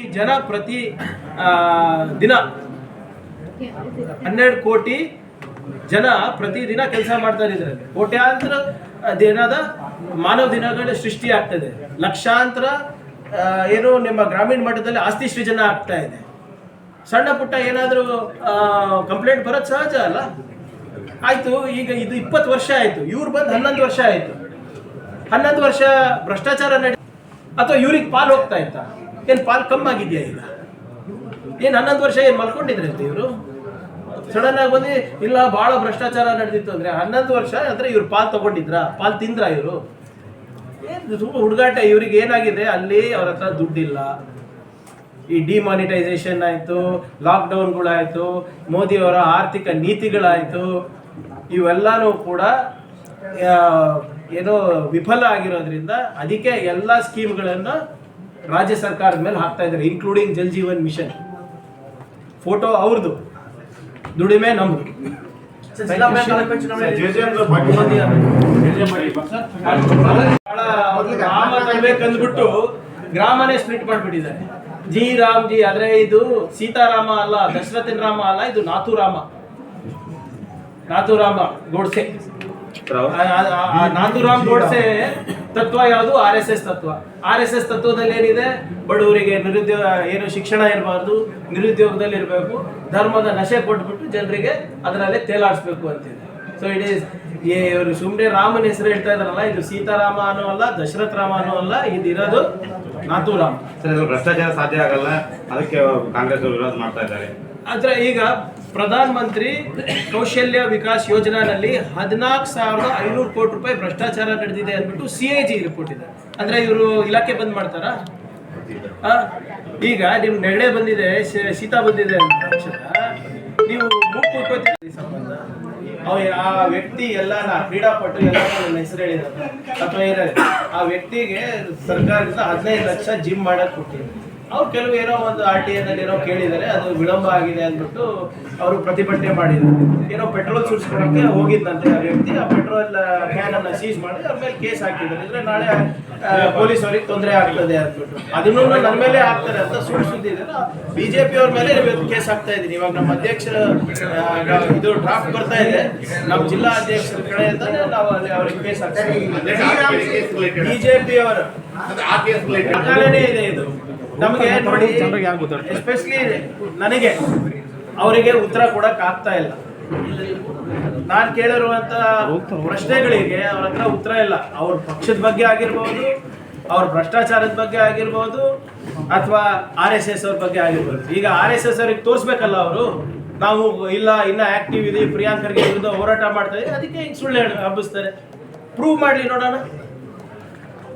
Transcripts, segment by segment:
ಈ ಜನ ಪ್ರತಿ ದಿನ ಹನ್ನೆರಡು ಕೋಟಿ ಜನ ಪ್ರತಿದಿನ ಕೆಲಸ ಮಾಡ್ತಾ ಇದರಲ್ಲಿ ಕೋಟ್ಯಾಂತರ ದಿನದ ಮಾನವ ದಿನಗಳ ಸೃಷ್ಟಿ ಆಗ್ತದೆ ಲಕ್ಷಾಂತರ ಏನು ನಿಮ್ಮ ಗ್ರಾಮೀಣ ಮಟ್ಟದಲ್ಲಿ ಆಸ್ತಿ ಸೃಜನ ಆಗ್ತಾ ಇದೆ. ಸಣ್ಣ ಪುಟ್ಟ ಏನಾದರೂ ಕಂಪ್ಲೇಂಟ್ ಬರೋದು ಸಹಜ ಅಲ್ಲ? ಆಯ್ತು, ಈಗ ಇದು ಇಪ್ಪತ್ತು ವರ್ಷ ಆಯ್ತು. ಇವ್ರು ಬಂದು ಹನ್ನೊಂದು ವರ್ಷ ಆಯ್ತು. ಹನ್ನೊಂದು ವರ್ಷ ಭ್ರಷ್ಟಾಚಾರ ನಡೆ ಅಥವಾ ಇವ್ರಿಗೆ ಪಾಲು ಹೋಗ್ತಾ ಇತ್ತ? ಏನು ಪಾಲು ಕಮ್ಮಾಗಿದೆಯಾ ಈಗ? ಏನು ಹನ್ನೊಂದು ವರ್ಷ ಏನು ಮಲ್ಕೊಂಡಿದ್ರಂತೆ ಇವರು? ಸಡನ್ ಆಗಿ ಬಂದು ಇಲ್ಲ, ಭಾಳ ಭ್ರಷ್ಟಾಚಾರ ನಡೆದಿತ್ತು ಅಂದರೆ ಹನ್ನೊಂದು ವರ್ಷ ಅಂದರೆ ಇವ್ರು ಪಾಲ್ ತೊಗೊಂಡಿದ್ರ? ಪಾಲ್ ತಿಂದ್ರಾ ಇವರು? ಏನು ತುಂಬ ಹುಡುಗಾಟ, ಇವ್ರಿಗೆ ಏನಾಗಿದೆ? ಅಲ್ಲಿ ಅವ್ರ ಹತ್ರ ದುಡ್ಡಿಲ್ಲ. ಈ ಡಿಮಾನಿಟೈಸೇಷನ್ ಆಯಿತು ಲಾಕ್ಡೌನ್ಗಳಾಯಿತು ಮೋದಿಯವರ ಆರ್ಥಿಕ ನೀತಿಗಳಾಯಿತು, ಇವೆಲ್ಲನೂ ಕೂಡ ಏನೋ ವಿಫಲ ಆಗಿರೋದ್ರಿಂದ ಅದಕ್ಕೆ ಎಲ್ಲ ಸ್ಕೀಮ್ಗಳನ್ನು ರಾಜ್ಯ ಸರ್ಕಾರದ ಮೇಲೆ ಹಾಕ್ತಾ ಇದ್ದಾರೆ including Jal Jeevan mission. Photo ಅವ್ರದ್ದು ದುಡಿಮೆ ನಮ್ದು. ಅಂದ್ಬಿಟ್ಟು ಗ್ರಾಮನೇ ಸ್ಪ್ಲಿಟ್ ಮಾಡ್ಬಿಟ್ಟಿದ್ದಾರೆ. ಜಿ ರಾಮ್ ಜಿ ಆದ್ರೆ ಇದು ಸೀತಾರಾಮ ಅಲ್ಲ ದಶರಥನ್ ರಾಮ ಅಲ್ಲ ಇದು ನಾಥುರಾಮ. ನಾಥುರಾಮ ಗೋಡ್ಸೆ. ನಾಥುರಾಮ್ ಗೋಡ್ಸೆ ತತ್ವ ಯಾವುದು? ಆರ್ ಎಸ್ ಎಸ್ ತತ್ವ. ಆರ್ ಎಸ್ ಎಸ್ ತತ್ವದಲ್ಲಿ ಏನಿದೆ? ಬಡವರಿಗೆ ನಿರುದ್ಯೋಗ ಏನು ಶಿಕ್ಷಣ ಇರಬಾರ್ದು ನಿರುದ್ಯೋಗದಲ್ಲಿ ಇರಬೇಕು ಧರ್ಮದ ನಶೆ ಕೊಟ್ಬಿಟ್ಟು ಜನರಿಗೆ ಅದರಲ್ಲೇ ತೇಲಾಡಿಸ್ಬೇಕು ಅಂತಿದೆ. ಸೊ ಇಟ್ ಈಸ್ ಇವರು ಸುಮ್ಮನೆ ರಾಮನ ಹೆಸರು ಹೇಳ್ತಾ ಇದಾರಲ್ಲ ಇದು ಸೀತಾರಾಮ ಅನ್ನೋ ಅಲ್ಲ ದಶರಥ ರಾಮ ಅನ್ನೋ ಅಲ್ಲ ಇದು ಇರೋದು ನಾತೂರಾಮ್ ಸರ್ ಭ್ರಷ್ಟಾಚಾರ ಸಾಧ್ಯ ಆಗಲ್ಲ ಅದಕ್ಕೆ ಕಾಂಗ್ರೆಸ್ ಅವರು ವಿರೋಧ ಮಾಡ್ತಾ ಇದ್ದಾರೆ. ಆದ್ರೆ ಈಗ ಪ್ರಧಾನ ಮಂತ್ರಿ ಕೌಶಲ್ಯ ವಿಕಾಸ್ ಯೋಜನಾನಲ್ಲಿ ಹದಿನಾಲ್ಕು ಸಾವಿರದ ಐನೂರು ಕೋಟಿ ರೂಪಾಯಿ ಭ್ರಷ್ಟಾಚಾರ ನಡೆದಿದೆ ಅಂದ್ಬಿಟ್ಟು ಸಿ ಎ ಜಿ ರಿಪೋರ್ಟ್ ಇದೆ. ಅಂದ್ರೆ ಇವರು ಇಲಾಖೆ ಬಂದ್ ಮಾಡ್ತಾರಾ? ಈಗ ನಿಮ್ ನೆಗಡೆ ಬಂದಿದೆ ಶೀತ ಬಂದಿದೆ ನೀವು ಮುಖ ಸಂಬಂಧ? ಅವ ಆ ವ್ಯಕ್ತಿ ಎಲ್ಲಾನ, ಕ್ರೀಡಾಪಟು ಎಲ್ಲ ನನ್ನ ಹೆಸರು ಹೇಳಿದಾರೆ. ಅಥವಾ ಆ ವ್ಯಕ್ತಿಗೆ ಸರ್ಕಾರದಿಂದ ಹದಿನೈದು ಲಕ್ಷ ಜಿಮ್ ಮಾಡಕ್ ಕೊಟ್ಟಿದ್ರು. ಅವ್ರು ಕೆಲವು ಏನೋ ಒಂದು ಆರ್ ಟಿ ಎನಲ್ಲಿ ಏನೋ ಕೇಳಿದ್ದಾರೆ ಅದು ವಿಳಂಬ ಆಗಿದೆ ಅಂದ್ಬಿಟ್ಟು ಅವರು ಪ್ರತಿಭಟನೆ ಮಾಡಿದ್ರು ಏನೋ ಪೆಟ್ರೋಲ್ ಸುರಿಸ್ಕೊಳಕ್ಕೆ ಹೋಗಿದ್ದಂತೆ ಆ ವ್ಯಕ್ತಿ ಆ ಪೆಟ್ರೋಲ್ ಕ್ಯಾನ್ ಅನ್ನ ಸೀಸ್ ಮಾಡಿ ಅವ್ರ ಮೇಲೆ ಕೇಸ್ ಹಾಕಿದ್ದಾರೆ. ಅಂದ್ರೆ ನಾಳೆ ಪೊಲೀಸ್ ಅವ್ರಿಗೆ ತೊಂದರೆ ಆಗ್ತದೆ ಅಂದ್ಬಿಟ್ಟು. ಅದನ್ನು ನನ್ನ ಮೇಲೆ ಹಾಕ್ತಾರೆ ಅಂತ ಸುಳ್ಳು ಸುದ್ದಿ ಬಿಜೆಪಿ ಅವ್ರ ಮೇಲೆ ಕೇಸ್ ಹಾಕ್ತಾ ಇದೀನಿ ಇವಾಗ ನಮ್ಮ ಅಧ್ಯಕ್ಷರ ಇದು ಡ್ರಾಫ್ಟ್ ಬರ್ತಾ ಇದೆ. ನಮ್ಮ ಜಿಲ್ಲಾ ಅಧ್ಯಕ್ಷರ ಕಡೆಯಿಂದ ನಾವು ಅಲ್ಲಿ ಅವ್ರಿಗೆ ಕೇಸ್ ಹಾಕ್ತೀವಿ. ಬಿಜೆಪಿ ಅವರು ಇದೆ. ಇದು ನಮಗೆ ನೋಡಿ ಎಸ್ಪೆಷಲಿ ನನಗೆ. ಅವರಿಗೆ ಉತ್ತರ ಕೊಡಕ್ ಆಗ್ತಾ ಇಲ್ಲ. ನಾನು ಕೇಳಿರುವಂತ ಪ್ರಶ್ನೆಗಳಿಗೆ ಅವ್ರ ಹತ್ರ ಉತ್ತರ ಇಲ್ಲ. ಅವ್ರ ಪಕ್ಷದ ಬಗ್ಗೆ ಆಗಿರ್ಬೋದು ಅವ್ರ ಭ್ರಷ್ಟಾಚಾರದ ಬಗ್ಗೆ ಆಗಿರ್ಬೋದು ಅಥವಾ ಆರ್ ಎಸ್ ಎಸ್ ಅವ್ರ ಬಗ್ಗೆ ಆಗಿರ್ಬೋದು. ಈಗ ಆರ್ ಎಸ್ ಎಸ್ ಅವ್ರಿಗೆ ತೋರಿಸ್ಬೇಕಲ್ಲ ಅವರು? ನಾವು ಇಲ್ಲ ಇನ್ನ ಆಕ್ಟಿವ್ ಇದೆ ಪ್ರಿಯಾಂಕರ್ಗೆ ವಿರುದ್ಧ ಹೋರಾಟ ಮಾಡ್ತಾ ಇದೀವಿ. ಅದಕ್ಕೆ ಹಿಂಗೆ ಸುಳ್ಳು ಹೇಳಿ ಹಬ್ಬಿಸ್ತಾರೆ. ಪ್ರೂವ್ ಮಾಡ್ಲಿ ನೋಡೋಣ.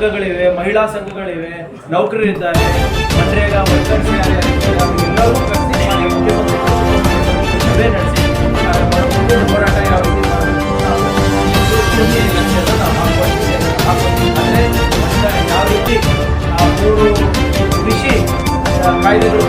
ಸಂಘಗಳಿವೆ ಮಹಿಳಾ ಸಂಘಗಳಿವೆ ನೌಕರರಿದ್ದಾರೆ ಮನ್ರೇಗಾ ವರ್ಕರ್ಸ್ ಹೋರಾಟ ಯಾವ ರೀತಿ ಮೂರು ಕೃಷಿ ಕಾಯ್ದೆಗಳು